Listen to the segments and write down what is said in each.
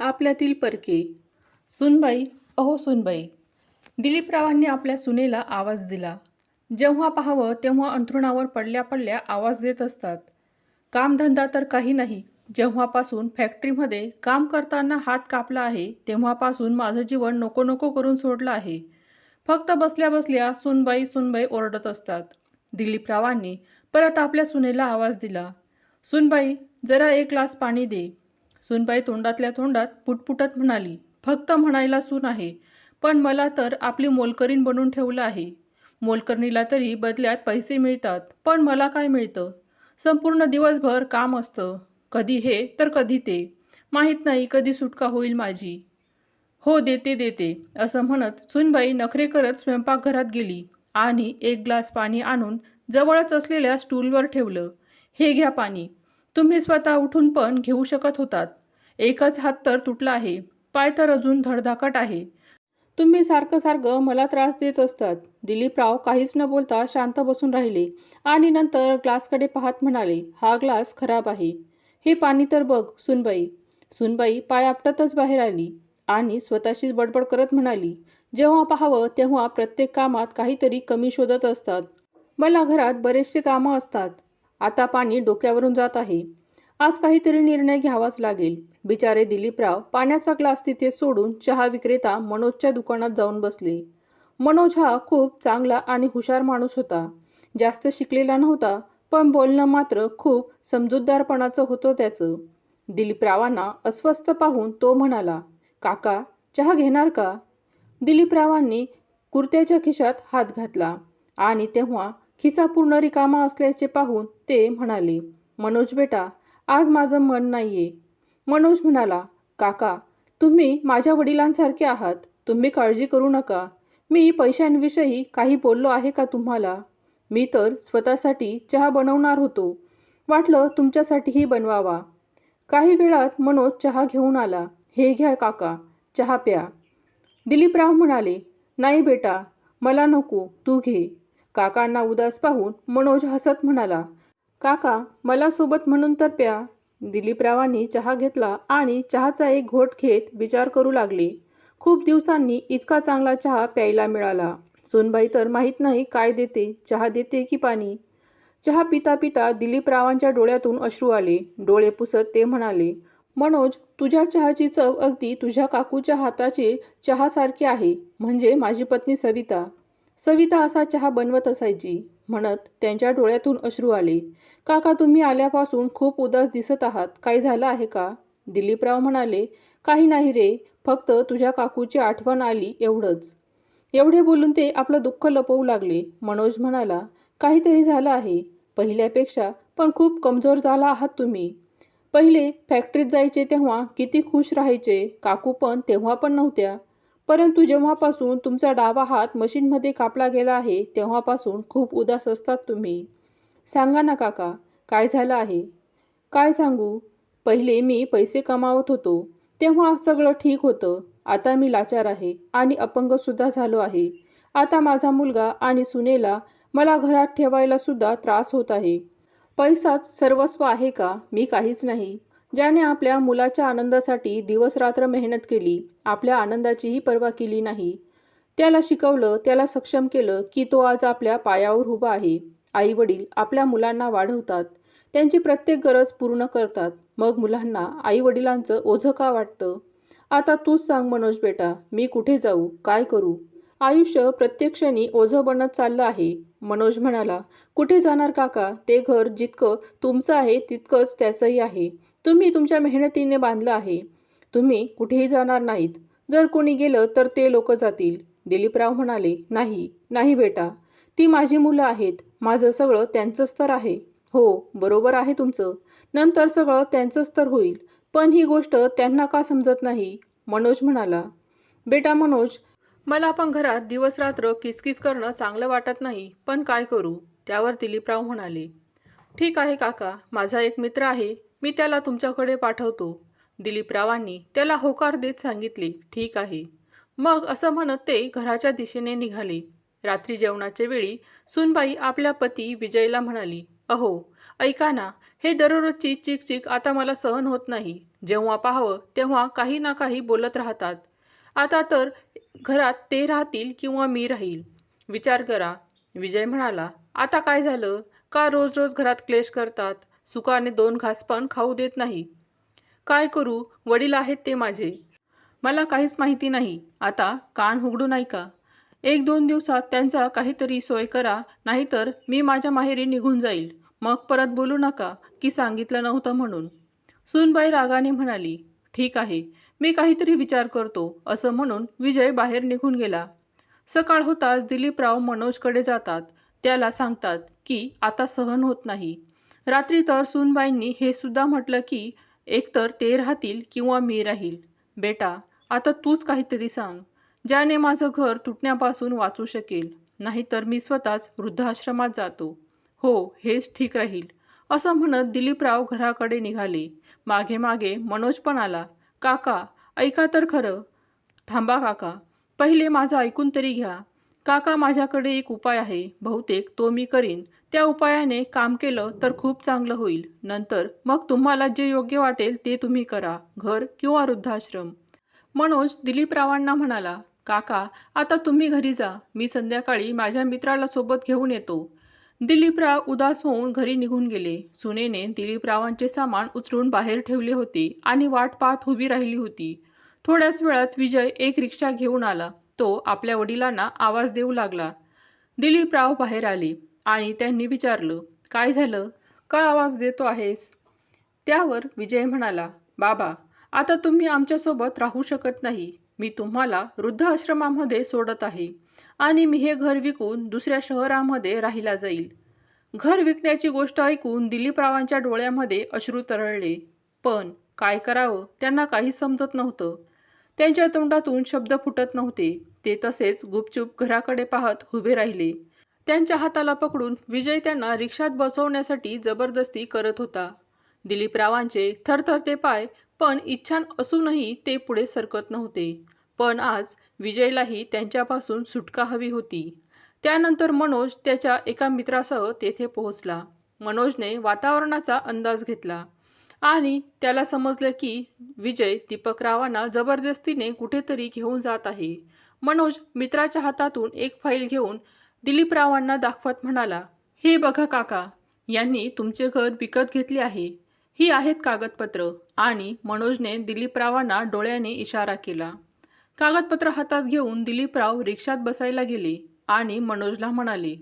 आपल्यातील परके सुनबाई. अहो सुनबाई. दिलीपरावांनी आपल्या सुनेला आवाज दिला. जेव्हा पाहावं तेव्हा अंथरुणावर पडल्या पडल्या आवाज देत असतात. कामधंदा तर काही नाही. जेव्हापासून फॅक्टरीमध्ये काम करताना हात कापला आहे तेव्हापासून माझं जीवन नको नको करून सोडलं आहे. फक्त बसल्या बसल्या सुनबाई सुनबाई ओरडत असतात. दिलीपरावांनी परत आपल्या सुनेला आवाज दिला. सुनबाई जरा एक ग्लास पाणी दे. सुनबाई तोंडातल्या तोंडात पुटपुटत म्हणाली फक्त म्हणायला सून आहे. पण मला तर आपली मोलकरीण बनवून ठेवलं आहे. मोलकरणीला तरी बदल्यात पैसे मिळतात पण मला काय मिळतं? संपूर्ण दिवसभर काम असतं. कधी हे तर कधी ते. माहीत नाही कधी सुटका होईल माझी. हो देते देते असं म्हणत सुनबाई नखरे करत स्वयंपाकघरात गेली आणि एक ग्लास पाणी आणून जवळच असलेल्या स्टूलवर ठेवलं. हे घ्या पाणी. तुम्ही स्वतः उठून पण घेऊ शकत होतात. एकच हात तर तुटला आहे. पाय तर अजून धडधाकट आहे. तुम्ही सारखं सारखं मला त्रास देत असतात. दिलीपराव काहीच न बोलता शांत बसून राहिले आणि नंतर ग्लासकडे पाहत म्हणाले हा ग्लास खराब आहे. हे पाणी तर बघ सुनबाई. सुनबाई पाय आपटतच बाहेर आली आणि स्वतःशीच बडबड करत म्हणाली जेव्हा पाहावं तेव्हा प्रत्येक कामात काहीतरी कमी शोधत असतात. मला घरात बरेचसे कामं असतात. आता पाणी डोक्यावरून जात आहे. आज काहीतरी निर्णय घ्यावाच लागेल. बिचारे दिलीपराव पाण्याचा ग्लास तिथे सोडून चहा विक्रेता मनोजच्या दुकानात जाऊन बसले. मनोज हा खूप चांगला आणि हुशार माणूस होता. जास्त शिकलेला नव्हता पण बोलणं मात्र खूप समजूतदारपणाचं होतं त्याचं. दिलीपरावांना अस्वस्थ पाहून तो म्हणाला काका चहा घेणार का? दिलीपरावांनी कुर्त्याच्या खिशात हात घातला आणि तेव्हा खिसा पूर्ण रिकामा असल्याचे पाहून ते म्हणाले मनोज बेटा आज माझं मन नाहीये. मनोज म्हणाला काका तुम्ही माझ्या वडिलांसारखे आहात. तुम्ही काळजी करू नका. मी पैशांविषयी काही बोललो आहे का तुम्हाला? मी तर स्वतःसाठी चहा बनवणार होतो. वाटलं तुमच्यासाठीही बनवावा. काही वेळात मनोज चहा घेऊन आला हे घ्या काका चहा प्या. दिलीपराव म्हणाले नाही बेटा मला नको तू घे. काकांना उदास पाहून मनोज हसत म्हणाला काका मला सोबत म्हणून तर प्या. दिलीपरावांनी चहा घेतला आणि चहाचा एक घोट घेत विचार करू लागले. खूप दिवसांनी इतका चांगला चहा प्यायला मिळाला. सोनबाई तर माहीत नाही काय देते चहा देते की पाणी? चहा पिता पिता दिलीपरावांच्या डोळ्यातून अश्रू आले. डोळे पुसत ते म्हणाले मनोज तुझ्या चहाची चव अगदी तुझ्या काकूच्या हाताची चहासारखी आहे. म्हणजे माझी पत्नी सविता. सविता असा चहा बनवत असायची. म्हणत त्यांच्या डोळ्यातून अश्रू आले. काका तुम्ही आल्यापासून खूप उदास दिसत आहात. काही झालं आहे का? दिलीपराव म्हणाले काही नाही रे. फक्त तुझ्या काकूची आठवण आली एवढंच. एवढे बोलून ते आपलं दुःख लपवू लागले. मनोज म्हणाला काहीतरी झालं आहे. पहिल्यापेक्षा पण खूप कमजोर झाला आहात तुम्ही. पहिले फॅक्टरीत जायचे तेव्हा किती खुश राहायचे. काकू पण तेव्हा पण नव्हत्या. परंतु जेव्हापासून तुमचा डावा हात मशीनमध्ये कापला गेला आहे तेव्हापासून खूप उदास असतात तुम्ही. सांगा ना काका काय झालं आहे? काय सांगू? पहिले मी पैसे कमावत होतो तेव्हा सगळं ठीक होतं. आता मी लाचार आहे आणि अपंगसुद्धा झालो आहे. आता माझा मुलगा आणि सुनेला मला घरात ठेवायला सुद्धा त्रास होत आहे. पैसाच सर्वस्व आहे का? मी काहीच नाही. ज्याने आपल्या मुलाच्या आनंदासाठी दिवसरात्र मेहनत केली आपल्या आनंदाचीही पर्वा केली नाही. त्याला शिकवलं त्याला सक्षम केलं की तो आज आपल्या पायावर उभा आहे. आई वडील आपल्या मुलांना वाढवतात. त्यांची प्रत्येक गरज पूर्ण करतात. मग मुलांना आई वडिलांचं ओझं का वाटतं? आता तूच सांग मनोज बेटा मी कुठे जाऊ? काय करू? आयुष्य प्रत्येक क्षणी ओझं बनत चाललं आहे. मनोज म्हणाला कुठे जाणार काका? ते घर जितकं तुमचं आहे तितकंच त्याचंही आहे. तुम्ही तुमच्या मेहनतीने बांधलं आहे. तुम्ही कुठेही जाणार नाहीत. जर कोणी गेलं तर ते लोक जातील. दिलीपराव म्हणाले नाही नाही बेटा. ती माझी मुलं आहेत. माझं सगळं त्यांचंच तर आहे. हो बरोबर आहे तुमचं. नंतर सगळं त्यांचंच तर होईल. पण ही गोष्ट त्यांना का समजत नाही? मनोज म्हणाला. बेटा मनोज मला पण घरात दिवसरात्र किचकिच करणं चांगलं वाटत नाही. पण काय करू? त्यावर दिलीपराव म्हणाले. ठीक आहे काका. माझा एक मित्र आहे. मी त्याला तुमच्याकडे पाठवतो. दिलीपरावांनी त्याला होकार देत सांगितले ठीक आहे. मग असं म्हणत ते घराच्या दिशेने निघाले. रात्री जेवणाच्या वेळी सुनबाई आपल्या पती विजयला म्हणाली अहो ऐका ना हे दररोजची चिक चिक आता मला सहन होत नाही. जेव्हा पाहावं तेव्हा काही ना काही बोलत राहतात. आता तर घरात ते राहतील किंवा मी राहील. विचार करा. विजय म्हणाला आता काय झालं? का रोज रोज घरात क्लेश करतात? सुखाने दोन घास पण खाऊ देत नाही. काय करू? वडील आहेत ते माझे. मला काहीच माहिती नाही. आता कान उघडू नाही का? एक दोन दिवसात त्यांचा काहीतरी सोय करा नाहीतर मी माझ्या माहेरी निघून जाईल. मग परत बोलू नका की सांगितलं नव्हतं म्हणून. सुनबाई रागाने म्हणाली ठीक आहे मी काहीतरी विचार करतो असं म्हणून विजय बाहेर निघून गेला. सकाळ होताच दिलीपराव मनोजकडे जातात. त्याला सांगतात की आता सहन होत नाही. रात्री तर सूनबाईंनी हे सुद्धा म्हटलं की एकतर ते राहतील किंवा मी राहील. बेटा आता तूच काहीतरी सांग. ज्याने माझं घर तुटण्यापासून वाचू शकेल नाहीतर मी स्वतःच वृद्धाश्रमात जातो. हो हेच ठीक राहील. असं म्हणत दिलीपराव घराकडे निघाले. मागे मागे मनोज पण आला. काका ऐका तर खरं. थांबा काका. पहिले माझं ऐकून तरी घ्या. काका माझ्याकडे एक उपाय आहे. बहुतेक तो मी करीन. त्या उपायाने काम केलं तर खूप चांगलं होईल. नंतर मग तुम्हाला जे योग्य वाटेल ते तुम्ही करा घर किंवा वृद्धाश्रम. मनोज दिलीपरावांना म्हणाला काका आता तुम्ही घरी जा. मी संध्याकाळी माझ्या मित्राला सोबत घेऊन येतो. दिलीपराव उदास होऊन घरी निघून गेले. सुनेने दिलीपरावांचे सामान उचलून बाहेर ठेवले होते आणि वाट पाहत उभी राहिली होती. थोड्याच वेळात विजय एक रिक्षा घेऊन आला. तो आपल्या वडिलांना आवाज देऊ लागला. दिलीपराव बाहेर आले. आणि त्यांनी विचारलं काय झालं? का आवाज देतो आहेस? त्यावर विजय म्हणाला बाबा आता तुम्ही आमच्यासोबत राहू शकत नाही. मी तुम्हाला वृद्धाश्रमामध्ये सोडत आहे आणि मी हे घर विकून दुसऱ्या शहरामध्ये राहिला जाईल. घर विकण्याची गोष्ट ऐकून दिलीपरावांच्या डोळ्यामध्ये अश्रू तरळले. पण काय करावं? त्यांना काही समजत नव्हतं. त्यांच्या तोंडातून शब्द फुटत नव्हते. ते तसेच गुपचूप घराकडे पाहत उभे राहिले. त्यांच्या हाताला पकडून विजय त्यांना रिक्षात बसवण्यासाठी जबरदस्ती करत होता. दिलीपरावांचे थरथरते पाय पण इच्छान असूनही ते पुढे सरकत नव्हते. पण आज विजयलाही त्यांच्यापासून सुटका हवी होती. त्यानंतर मनोज त्याच्या एका मित्रासह तेथे पोहोचला. मनोजने वातावरणाचा अंदाज घेतला आणि त्याला समजलं की विजय दीपकरावांना जबरदस्तीने कुठेतरी घेऊन जात आहे. मनोज मित्राच्या हातातून एक फाईल घेऊन दिलीपरावांना दाखवत म्हणाला हे बघा काका यांनी तुमचे घर विकत घेतले आहे. ही आहेत कागदपत्र. आणि मनोजने दिलीपरावांना डोळ्याने इशारा केला. कागदपत्र हातात घेऊन दिलीपराव रिक्षात बसायला गेले आणि मनोजला म्हणाले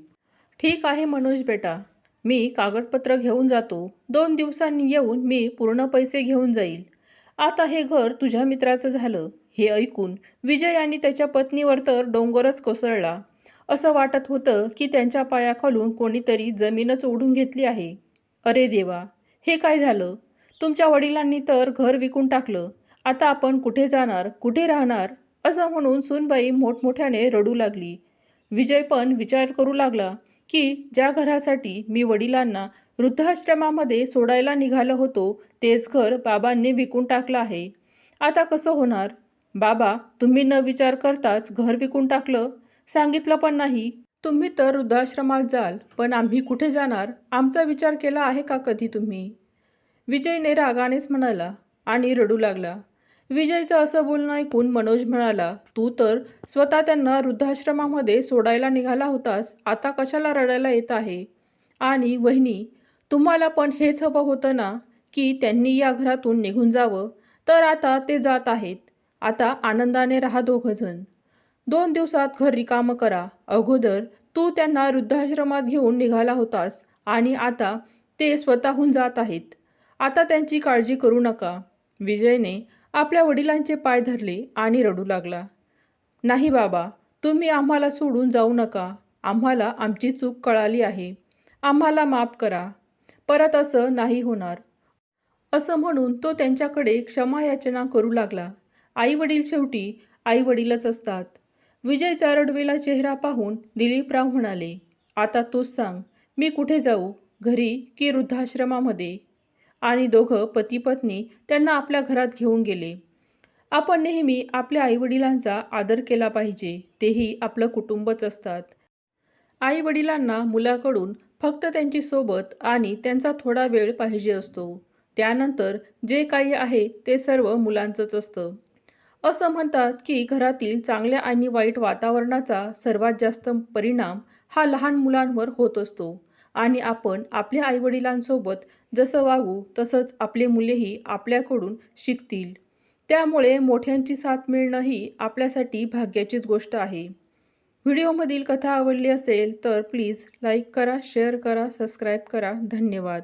ठीक आहे मनोज बेटा मी कागदपत्र घेऊन जातो. दोन दिवसांनी येऊन मी पूर्ण पैसे घेऊन जाईल. आता हे घर तुझ्या मित्राचं झालं. हे ऐकून विजय आणि त्याच्या पत्नीवर तर डोंगरच कोसळला. असं वाटत होतं की त्यांच्या पायाखालून कोणीतरी जमीनच ओढून घेतली आहे. अरे देवा हे काय झालं? तुमच्या वडिलांनी तर घर विकून टाकलं. आता आपण कुठे जाणार? कुठे राहणार? असं म्हणून सुनबाई मोठमोठ्याने रडू लागली. विजय पण विचार करू लागला की ज्या घरासाठी मी वडिलांना वृद्धाश्रमामध्ये सोडायला निघालो होतो तेच घर बाबांनी विकून टाकलं आहे. आता कसं होणार? बाबा तुम्ही न विचार करताच घर विकून टाकलं? सांगितलं पण नाही. तुम्ही तर वृद्धाश्रमात जाल पण आम्ही कुठे जाणार? आमचा विचार केला आहे का कधी तुम्ही? विजयने रागानेच म्हणाला आणि रडू लागला. विजयचं असं बोलणं ऐकून मनोज म्हणाला तू तर स्वतः त्यांना वृद्धाश्रमामध्ये सोडायला निघाला होतास आता कशाला रडायला येत आहे? आणि वहिनी तुम्हाला पण हेच हवं होतं ना की त्यांनी या घरातून निघून जावं? तर आता ते जात आहेत. आता आनंदाने राहा दोघंजण. दोन दिवसात घर रिकामं करा. अगोदर तू त्यांना वृद्धाश्रमात घेऊन निघाला होतास आणि आता ते स्वतःहून जात आहेत. आता त्यांची काळजी करू नका. विजयने आपल्या वडिलांचे पाय धरले आणि रडू लागला. नाही बाबा तुम्ही आम्हाला सोडून जाऊ नका. आम्हाला आमची चूक कळाली आहे. आम्हाला माफ करा. परत असं नाही होणार. असं म्हणून तो त्यांच्याकडे क्षमायाचना करू लागला. आई वडील शेवटी आई वडीलच असतात. विजय चारडवेला चेहरा पाहून दिलीपराव म्हणाले आता तूच सांग मी कुठे जाऊ घरी की वृद्धाश्रमामध्ये? आणि दोघं पती पत्नी त्यांना आपल्या घरात घेऊन गेले. आपण नेहमी आपल्या आईवडिलांचा आदर केला पाहिजे तेही आपलं कुटुंबच असतात. आईवडिलांना मुलाकडून फक्त त्यांची सोबत आणि त्यांचा थोडा वेळ पाहिजे असतो. त्यानंतर जे काही आहे ते सर्व मुलांचंच असतं. असं म्हणतात की घरातील चांगल्या आणि वाईट वातावरणाचा सर्वात जास्त परिणाम हा लहान मुलांवर होत असतो. आणि आपण आपल्या आईवडिलांसोबत जसं वागू तसंच आपले मुलेही आपल्याकडून शिकतील. त्यामुळे मोठ्यांची साथ मिळणं ही आपल्यासाठी भाग्याचीच गोष्ट आहे. व्हिडिओमधील कथा आवडली असेल तर प्लीज लाईक करा शेअर करा सबस्क्राईब करा. धन्यवाद.